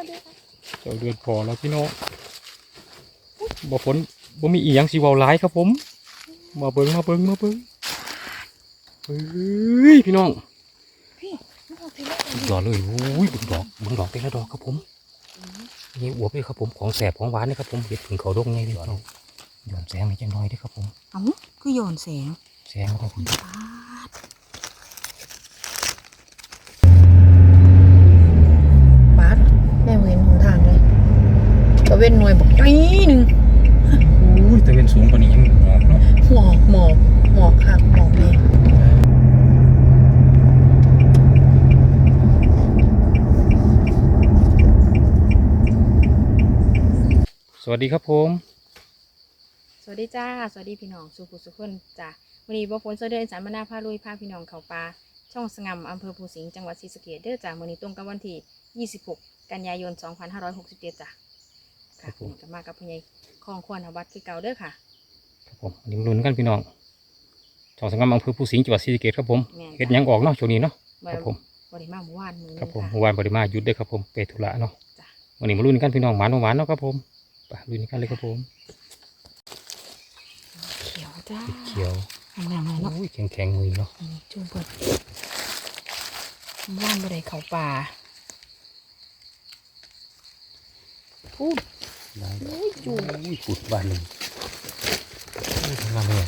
วัสดีค่ะเจ้าเดือนพอแล้วพี่น้องบ่ฝนบ่มีอีหยังสิเว้าหลายครับผม มาเบิ่งมาเบิ่งมาเบิ่งเฮ้ยพี่น้องพี่ไม่เอาทีแรกสุดยอดเลยโอ้ยเบิ่งดอกเบิ่งดอกแต่ละดอกครับผมนี่อวบเลยครับผมของแสบของหวานนี่ครับผมเห็ดถึงเขาดงไงพี่น้องย้อนแสงให้จังน้อยเด้อครับผมเอ้าคือโยนแสงแสงมาทางพี่ ปาดปาดแม่เว้นหงทานเลยตะ เว้นหน่วยบอกจ้อยหนึ่งอุ้ยแต่เป็นสูงกว่านี้ยังหอมเนาะหมอกหมอกหมอกค่ะหมอกเลยสวัสดีครับผม สวัสดีจ้า สวัสดีพี่น้องสุขุสุขคนจ้าวันนี้บ่ฝนเสด็จสารมนาพาลุยพาพี่น้องเขาปลาช่องสงำอำเภอภูสิงห์จังหวัดศรีสะเกษเด้อจ้าวันนี้ตรงกับวันที่ 26 กันยายน 2567จ้ะ ค่ะวันนี้ก็มากับพี่ใหญ่คลองควรวัดคือเก่าเด้อค่ะครับผมวันนี้มาลุ้นกันพี่น้องช่องสังกัดอำเภอภูสิงห์จังหวัดศรีสะเกษครับผมแม่นเฮ็ดหยังออกเนาะช่วงนี้เนาะครับผมบริมาเมื่อวานมือครับผมนึงเมื่อวานบริมาหยุดเด้วยครับผมไปธุระเนาะจ้ะวันนี้มาลุ้นกันพี่น้องหวานหวานๆเนาะครับผมไปลุ้นกันเลยครับผมเขียวจ้าเขียวงามๆเลยเนาะอุ้ยแข็งแข็งๆมือเนาะนี่จุ่มเปิดเมื่อวานบ่ได้เข้าป่าพูด ได้อุ้ยจุ่มอุ้ยขุดบานหนึ่งอุ้ยทำงานเลย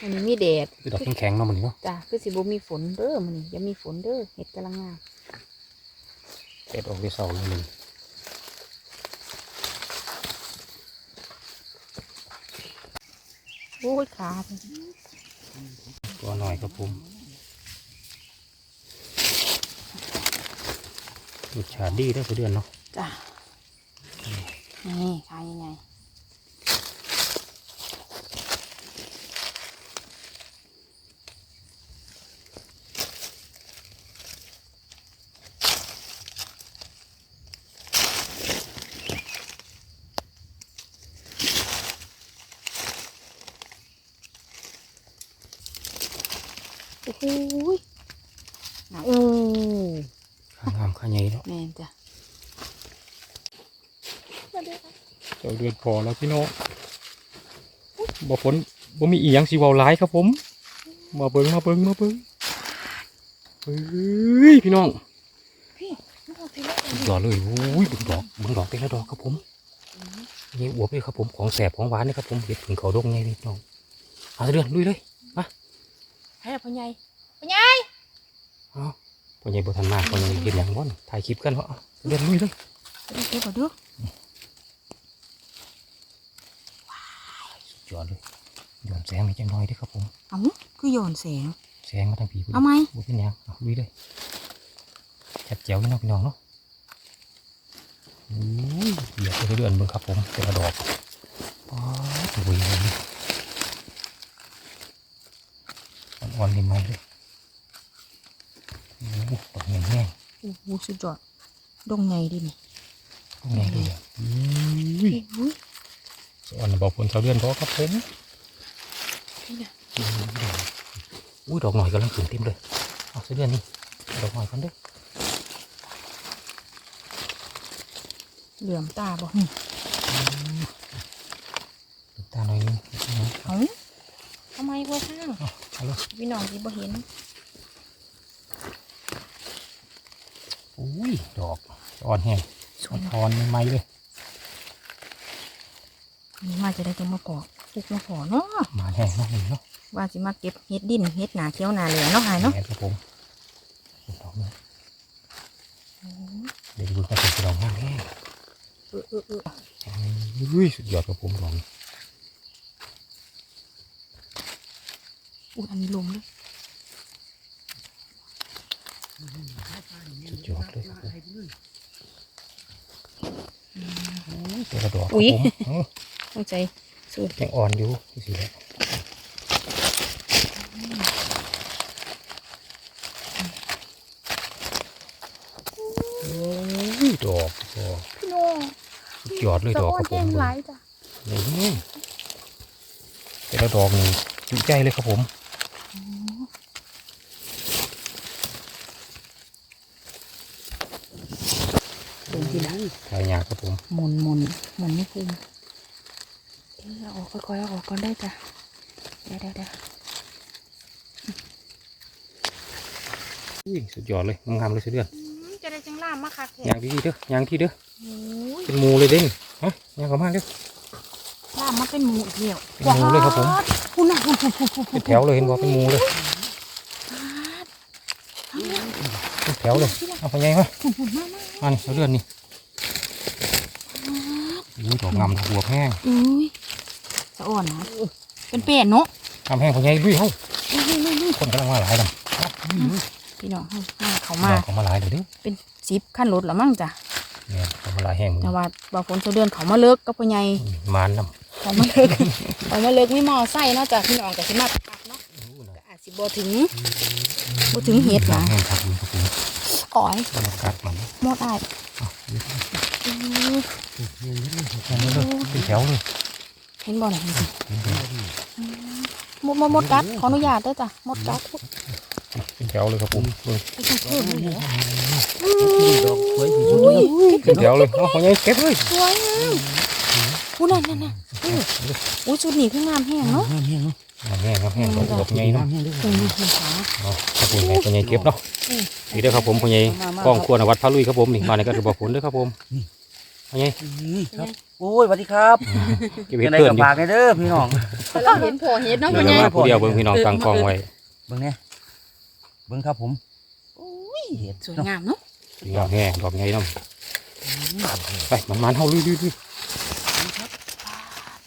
อันนี้มีแดดคือดอกแข็งๆเนาะมันเนาะจ้ะคือสิบ่มีฝนเด้อมันนี่ยังมีฝนเด้อเห็ดกำลังงามเด็ดออกได้เสาหนึ่งโอ้ยขาดตัวหน่อยครับผม รสชาติดีได้อเดือนเนาะจ้ะนี่ขายยังไงโอ้ยน่ะโอ้ ข้างงามข้างใหญ่เนจ้ะเจ้าเดือนพอแล้วพี่น้องบ่ฝนบ่มีอีหยังสิว้าหลายครับผม มาเบิ่งมาเบิ่งมาเบิ่งเฮ้ยพี่น้องพี่ไม่เอกเลยโอ้ยเบิ่งดอกเบิ่งดอกแต่ละดอกครับผมนี่อวบเลยครับผมของแสบของหวานนี่ครับผมเห็ดถึงเขาดงไงพี่น้องเอาเดือนลุยเลยให้พ่อใหญ่พ่อใหญ่ เอาพ่อใหญ่บ่ทันมาพ่อใหญ่เห็นหยังบ่นถ่ายคลิปกันวะเอาเดือนลุยเลยเดี๋ยวเก็บก่อนเด้อสุดยอดเลยย้อนแสงให้จังน้อยเด้อครับผมเอ้าคือโยนแสงแสงมาทางผีเอาไหมบ่เป็นหยังเอาลุยเลยชัดเจ๋วพี่น้องพี่น้องเนาะโอ้ยเหยียบไปเดือนเบิ่งครับผมแต่ละดอกป๊าดสวยเลยอ่อนๆใหม่ๆเลย โอ้โหดอกแห้งโอ้โหสุดยอดดงใหญ่ดินี่ๆดอกแห้งเลยอะอุ้ยอุ้ยสอนบอกผลเสาเดือนพอครับผมนี่นะอุ้ยดอกหน่อยกำลังขึ้นเต็มเลยเอาเสาเดือนนี่ดอกหน่อยกันเด้อเหลื่อมตาบ่นี่ตาหน่อยนึงเอ้าทำไมวะข้างเอาเอาเลยพี่น้องที่บ่เห็น อุ้ยดอกอ่อนแห้งสวยอ่อนใหม่ๆเลยนี่มาจะได้จะมาเกาะปลูกมาเกาะเนาะมาแห้งเนาะนี่เนาะว่าสิมาเก็บเฮ็ดดินเฮ็ดหนาเขียวหนาเหลืองเนาะหายเนาะแม่ครับผมดอกนี้เดี๋ยวดูกระสุนดอกห้างแห้งเออเออเอออุ้ยสุดยอดครับผมดอกนี้อุ้ยอันนี้ลมเลย สุดยอดเลยครับผมอุ้ยแต่ละดอกครับอุ๊ยผมเอ้าต้องใจสูดยังอ่อนอยู่ดูสิแล้วโอ้ยดอกดอกพี่น้องสุดยอดเลยดอกครับผมหลายจ้ะนี่แต่ละดอกนี่จุใจเลยครับผม เดินทีละถ่ายยากครับผม หมุนหมุนหมุนนี่คือเดี๋ยวเอาออกค่อยๆเอาออกก่อนได้จ้ะเดี๋ยวเดี๋ยวเดี๋ยวอุ้ยสุดยอดเลยงามๆเลยเสยเดือนจะได้จังล่ามมาค่ะแขยางที่เด้อยางที่เด้อโอ้ยเป็นหมูเลยเด้งฮะยางเข้ามาเร็วล่ามมาเป็นหมูอีกแล้วเป็นหมูเลยครับผมคุณน่ะคุณคุณคุณคุณเป็นแถวเลยเห็นบ่เป็นหมูเลยเป็นแถวเลยเอาไปไงวะคุณคุณมากมากอันเสยเดือนนี่ อุ้ยดอกงามดอกบัวแห้งอุ้ยสะอ่อนนะเป็นเป็ดเนาะงามแห้งไปไงลุยเฮ้าอุ้ยอุ้ยอุ้ยอุ้ยคนกำลังมาหลายดำพี่น้องให้ให้เขามามาเขามาหลายเดี๋ยวนี้เป็นซิปขั้นรถละมั่งจ้ะเนี่ยเขามาหลายแห้งมึงแต่ว่าบางคนเขาเดินเขามาเลิกก็พ่อใหญ่มานน้เขามาเลิกเขามาเลิกไม่มอไซค์เนาะจ้ะพี่น้องแต่สิมาพักเนาะำก็อาจสิบ่ถึงบ่ถึงเฮ็ดนะแห้งครับผมครับผมอ๋อยบรรยากาศมันหมดอ้ายอื้อ เป็นแถวเลยเห็นบ่น่ะหมดหมดหมดกัดขออนุญาตเด้อจ้ะหมดกัดเป็นแถวเลยครับผมเบิ่งไปเพิ่มเลยเหรอดอกสวยที่สุดอุ้ยเป็นแถวเลยเอาของยายเก็บเลยสวยงามอู้นั่นนั่นน่ะอุ้ยอุ้ยชุดนี้คืองามแห้งเนาะงามแห้งเนาะแห้งครับแห้งดอกดอกใหญ่งาเนาะมแห้งด้วยตรงนี้คือขาเอาครับผมแม่ของยายเก็บเนาะนี่เด้อครับผมของยายกล้องครัวนวัดพระลุยครับผมนี่มาในกระบอกผลเด้อครับผม ของยายนี่ครับโอ้ยสวัสดีครับเก็บเห็ยัดงไงเพื่อนกับอยู่ฝากให้เด้อพี่น้อง เราเห็นโผล่เห็ดเนาะเดี๋พ่ยอวใหญ่มาผู้เดียวเบิ่งพี่น้องตั้งกล้องไว้เบิ่งเนี่ยเบิ่งครับผมโอ้ยเห็ดสวยงามเนาะสีงามแห้งดอกใหญ่เนาะไปมันมันๆเฮาลุยลุยลุย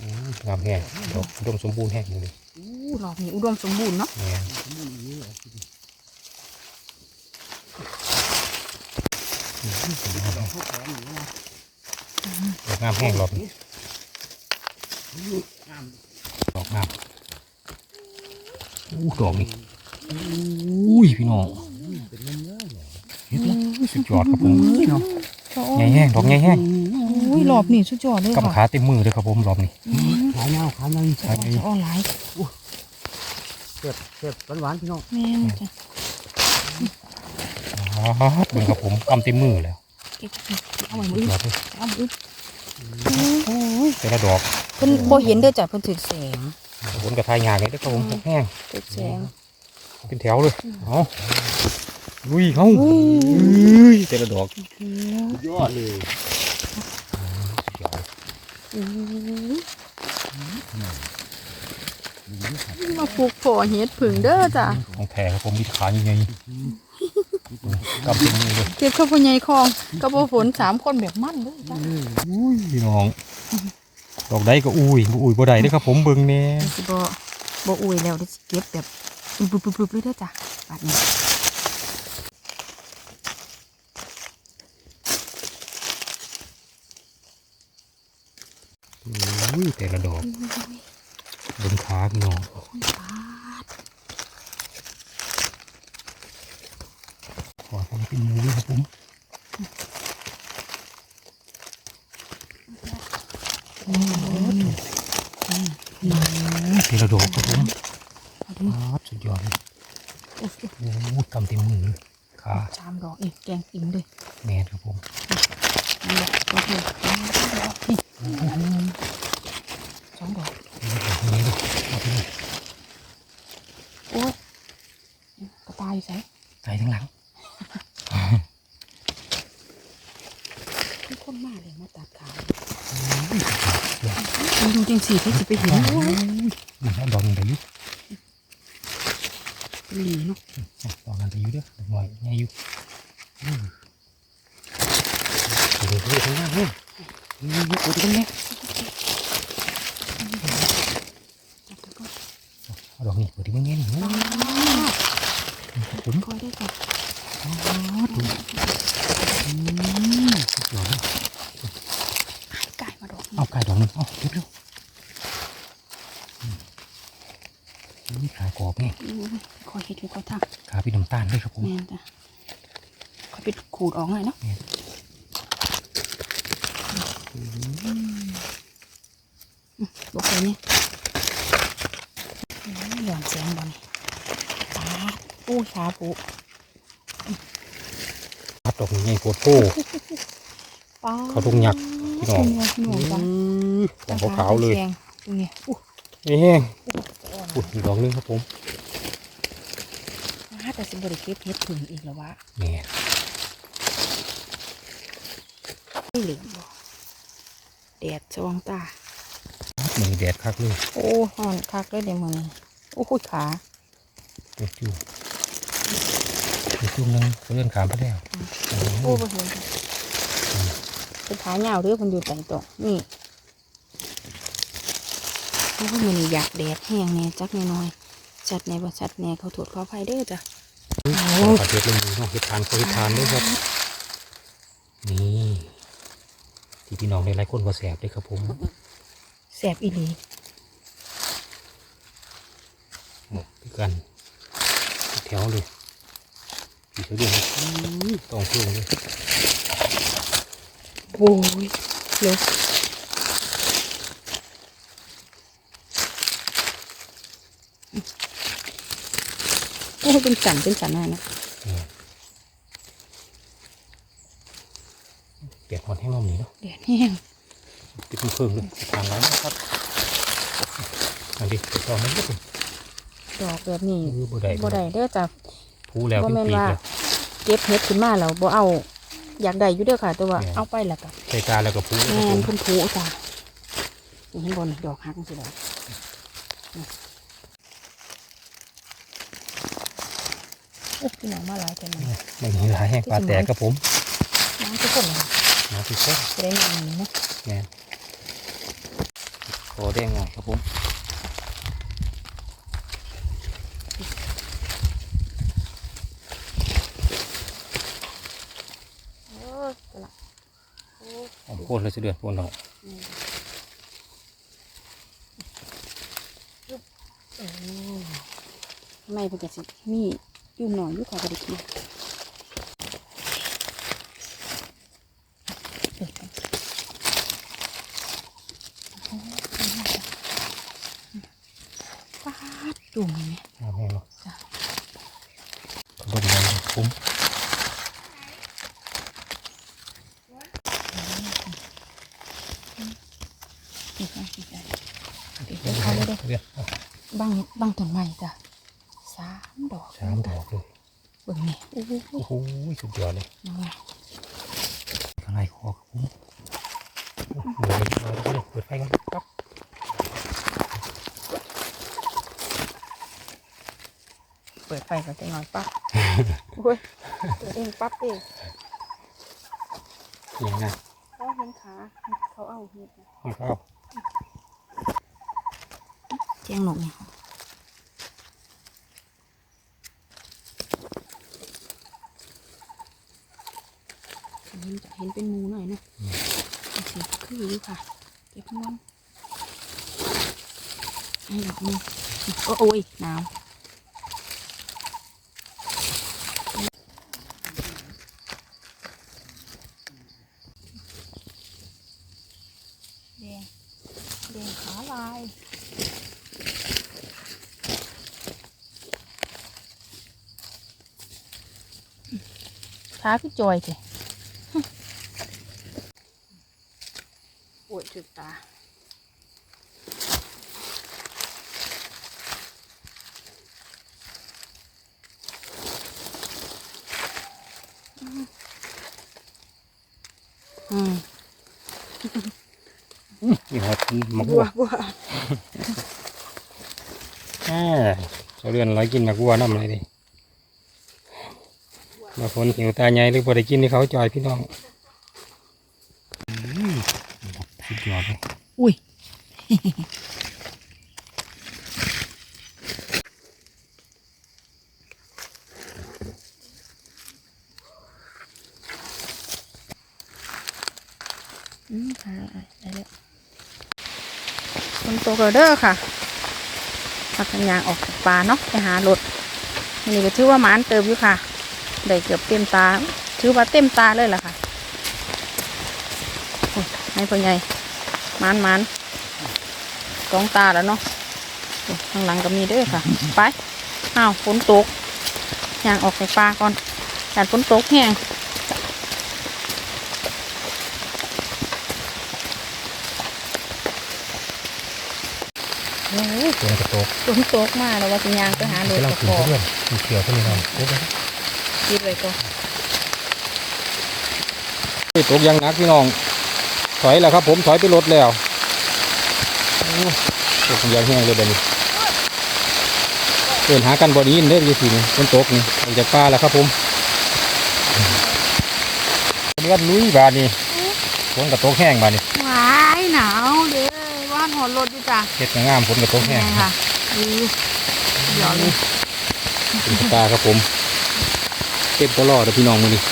อืมงามแห้งดอกอุดมสมบูรณ์แห้งเลยอู้รอบนี้อุดมสมบูรณ์เนาะแม่ด อกงามแห้งรอบนี้ดอกงามอู้ดอกนี่อุ้ยพี่น้องเฮ็ดแล้วสุดยอดครับผมเนาะใหญ่แห้งดอกใหญ่แห้งอุ้ยรอบนี้สุดยอดเลยกำค่ะขาเต็มมือเลยครับผมรอบนี้ขาเงาขาเงาขาใหญ่จะออนไลน์เสียบเสียบหวานๆพี่น้องแม่นจ้ะอ๋อเบิ่งครับผมกำเต็มมือแล้วเก็บเอาไว้สุมืดอยอดเลยเอามือโอ้ย แต่ละดอกเพิ่นบ่เห็นเด้อจ้ะเพิ่นถือแสงผลกระทายงานเลยเด้อครับผมแห้งถือแสงเป็นแถวเลยเอาลุยเขาอุ้ยอุ้ยแต่ละดอกยอดเลยมาปลูกพอเฮ็ดผึ่งเด้อจ้ะของแท้ครับผมมีขาใหญ่ๆ กำเต็มมือเลยเก็บข้าวพ่อใหญ่คลองกับบ่ฝนสามคนแบบมั่นเด้อจ้ะอุ้ยพี่น้องดอกใดก็อุ้ยบ่อุ้ยบ่ได้เด้อครับ ผมเบิ่งแน่สิบ่บ่อุ้ยแล้วเดี๋ยวสิเก็บแบบปุ๊บๆๆเลยเด้อจ้ะบัดนี้อุ้ยแต่ละดอกเบิ่งขาพี่น้อง ขอให้เป็นหมูด้วยครับผมแต่ละดอกครับผมครับสุดยอดเลยโอ้โหกำเต็มมือขาสามดอกเองแกงอิ่มเลยแม่นครับผมนั่นแหละโอเคนี่สองดอกนี่เลยเอาไปเลยโอ้ยกระต่ายอยู่ใส่ทั้งหลัง มีคนมาเลยมา ตัดขามันดูจังสีที่สิไปเห็นโอ้ยนี่เอาดอกนึงไปอยู่เป็นหลีเนาะดอกนั้นไปอยู่เด้อดอกน้อยใหญ่อยู่อืมเดี๋ยวดี๋ยวข้างหน้าเนี่ยนี่นี่กดกันเนี่ยดอกนี้กดที่มึงเนี่ยนี่โอ้ยผมคอยได้ก่อนอ๋อดูอืมดอดเลยไก่ กเอาไก่ดอกหนึงเอาเก็บเร็วอืมนี่ขากรอบเนี่ยคอยเห็ดอยู่คอยทางขาพี่น้ำตาลด้วยครับผมแม่นจ้ะคอยไปขูดออกหน่อยเนาะบอกเลยนี่หย่อนแสงบอลอู้ชาปูปัดดอกใหญ่โคตรโพป้าเขาทุ่งหยัก พี่น้องพี่น้องจ้ะของขาวๆเลยแดงตรงนี้อู้นี่แห้งอ่อนอุ้ยอีกดอกหนึงครับผมมาแต่สิบริเก็บเฮ็ดผึ่งอีกแล้ววะนี่ไม่เหลือบ่แดดสว่างตามือแดดคักเลยโอ้หอนคักเลยเดี๋ยวมึงโอ้คุยขาเด็ดอยู่เด็ดจุ่มหนึงเขาเลื่อนขามไปแล้วโอ้บ่เห็นค่ะ เป็นขาเหยาวเด้อคนอยู่แต่งตัวนี่โอ้มันอยากแดดแห้งแน่จักน้อยๆชัดแน่บ่ชัดแน่เขาถวดขออภัยเด้อจ้ะโอ้ขาเทียบลงมือเนาะเห็ดทานเขาเห็ดทานด้วยครับ นี่ที่พี่น้องในหลายๆคนก็แสบเลยครับผมแสบอีหลีหมกคือกัน แถวเลยผีเสื้อเดือนต้องเครื่องเลย โอ้ยเร็วโอ้ยเป็นสันเป็นสันอะไรนะเปียกหอนให้รอบนี้เนาะแดดแห้งติดเครื่องเลยทานร้ายนะครับอันนี้ไปต่อมันก็เป็นดอกแบบนี้มือบ่ได้บ่ได้เด้อจ้ะผูแล้วบ่เป็นแม่นปีกว่าแล้วเก็บเฮ็ดขึ้นมาแล้วบ่เอา อยากได้อยู่เด้อค่ะ แต่ว่าแม่น เอาไปแล้วก็ใส่ตาแล้วก็ผูแล้วแม่ครับนผมเพิ่นผูจ้ะนี่เห็นบ่นี่ดอกหักจังซี่ดอกนี่โอ้พี่น้องมาหลายเต็มเลย ไม่มีหลายแห้งปลาแตกครับผมน้ำทุกคนเลยค่ะมาที่คนจะได้งานนี้นะแม่นคอแดงหน่อยครับผม เออตละโอ้ ผมโคตรเลยจะเดือดพวกเราโอ้ไม่เพิ่นก็สิมีอยู่หน่อยอยู่ค่ะบ่ได้กินเปิดกันปาดจุ่มไหม น้ำแห้งเนาะ จ้ะ ดมเลยครับผม นี่ค่ะนี่ค่ะเดี๋ยวเขาเลยเด้อเดือดบังบังต้นไม้จ้ะสามดอกสามดอกเลยเบิ่งนี่โอ้โหโอ้โหสุดยอดเลยน้องข้างในคอครับผมโอ้โหเดี๋ยวเปิดไฟกันครับเปิดไฟก็จะนอนปั๊บโอ้ยเปิดเองปั๊บเองอย่างนั้นเขาเห็นขาเขาเอาเห็ดนะห้องข้า วแจ้งหนกเนี่ยเห็นจะเห็นเป็นมูหน่อยนะสีคืออยู่ค่ะเก็บมันไอ้ดอกนี้โอ้โอ้ยหนาว แดงแดงขาลาย ขาคือจอยเจ้ปวดจุดตาอืมนี่ครับหมักบับัววบัวอ่าเราเรือนร้อยกินหมักบัวน้ำเลยดิ มาคนหิวตาใหญ่หรือบ่ได้กินที่เขาจอยพี่น้องอืมสุดยอดเลยอุ้ยอืมค่ะได้แล้วคนโตกระเด้อค่ะพักกันยางออกจากป่าเนาะไปหารถอันนี่ก็ถือว่าหมานเติมอยู่ค่ะ ได้เกือบเต็มตา ถือว่าเต็มตาเลยล่ะค่ะโอ้ยให้พ่อใหญ่หมานหมานสองตาแล้วเนาะโอ้ยข้างหลังก็มีเด้อค่ะ ไปอ้าวฝนตกยางออกจากปลาก่อนแดดฝนตกแห้งโอ้ยฝนกระตกฝนตกมาแล้วว่าสิยางไปหาโดยกำลังกระขึ้นพอเพื่อนมีเขียวขึ้นเลยน้อง โอ้ยคิดไว้ก่อนตกอยังหนักพี่น้อง ถอยแล้วครับ ผมถอยไปรถแล้วโอ้ยตกอยังแห้งเลยเดี๋ยวนี้เดินหากันบ่นี้เด้อยี่สินี่ฝนตกนี่ออกจากป่าแล้วครับผมเลือดลุยบาดนี่ฝนกระตกแห้งบาดนี่ว้ายหนาวเด้อว่านหอนรถอยู่จ้ะเฮ็ดงามฝนกระตกแห้แม่งค่ะดูเดี๋ยวเลยเป็นสตาครับผมเต็มตลอดเลยพี่น้องมือนี่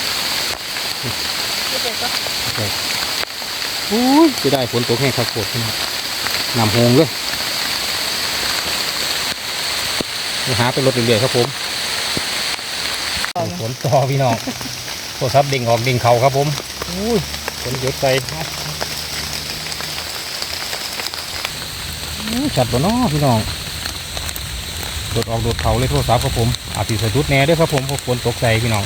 คิดไว้ก่อนอุ้ยจะได้ฝนตกแห้งคักโคตรพี่น้องน้ำโหงเลยไปหาไปรถเรื่อยๆครับผมฝนต่อพี่น้องโทรศัพท์เด้งออกเด้งเข่าครับผมอุ้ยฝนหยดใส่อู้จัดบ่เนาะพี่น้อง โดดออกโดดเขาเลยโทรศัพท์ครับผมอาจสิสะดุดแหน่เด้วยครับผมเพราะฝนตกใส่พี่น้อง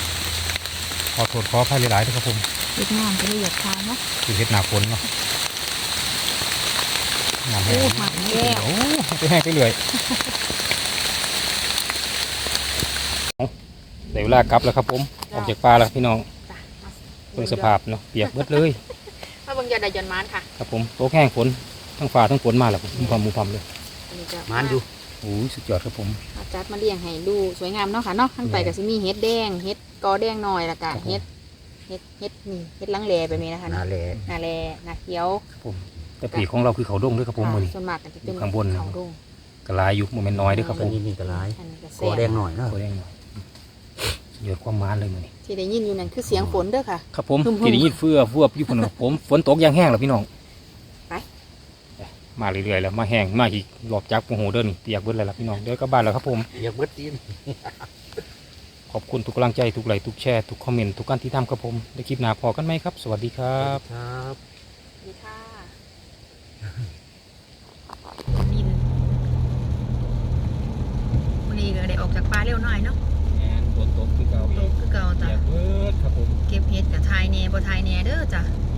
ขอโทษขออภัยหลายๆด้วยครับผมเล็กน้ำจะละเอียดทานเนาะคือเฮ็ดหนาฝนเนาะน้ำแห้โอ้งหมักแก้วโอ้ไปแห้งไปเรื่อยเอาได้เวลากลับแล้วครับผม ออกจากป่าแล้วพี่น้องจ้ะเบิ่งสภาพเนาะเปียกเบิดเลยมาเบิ่งยาดายยนต์มานค่ะ ครับผมโตกแห้งฝนทั้งฟ้าทั้งฝนมาแล้วผมมุมพำมุมพำเลยอันนี้จะมานอยู่ โอ้ยสุดยอดครับผมอาจัดมาเลี้ยงให้ดูสวยงามเนาะค่ะเนาะข้างใต้ก็สิมีเฮ็ดแดงเฮ็ดกอแดงหน่อยและก็ครับผมเฮ็ดเฮ็ดเฮ็ดนี่เฮ็ดลังแลแบบนี้นะคะนาแลหนาแลหนาเขียวครับผม แต่ปีกของเราคือเขาดงด้วยครับผมมือนี้ ส่วนมากก็จะเป็นอยู่ข้างบนนะเขาดงกระลายอยู่โมเมนน้อยด้วยครับผอันมนี้นี่ก็ร้ายอันนี้ก็คแซ่อบแดงหน่อยเนาะโคแดงหน่อยเยอะความมานเลยมือนี้ที่ได้ยินอยู่นั่นคือเสียงฝนเด้อค่ะ ครับผมหึ่มๆ ที่ได้ยินเฟื่อฟวบอยู่คนผมฝนตกอยางแห้งแล้วพี่น้องไป มาเรื่อยๆแล้วมาแห้งมาอีกหลอกจากโอ้โหเดินนี่เปียกเบิดเลยล่ะพี่น้องเดี๋ยวกลับบ้านแล้วครับผมอยากเบิดตีนขอบคุณทุกกำลังใจทุกไลค์ทุกแชร์ทุกคอมเมนต์ทุกการที่ทำครับผมได้คลิปหน้าพอกันไหมครับ สวัสดีครับ ครับดีค่ะนี่วันนี้ก็ได้ออกจากป่าเร็วหน่อยเนาะงานฝนตกคือเก่าตกคือเก่าจ้ะเบิดครับผม เก็บเฮ็ดกับทายแหน่บ่ทายแหน่เด้อจ้ะค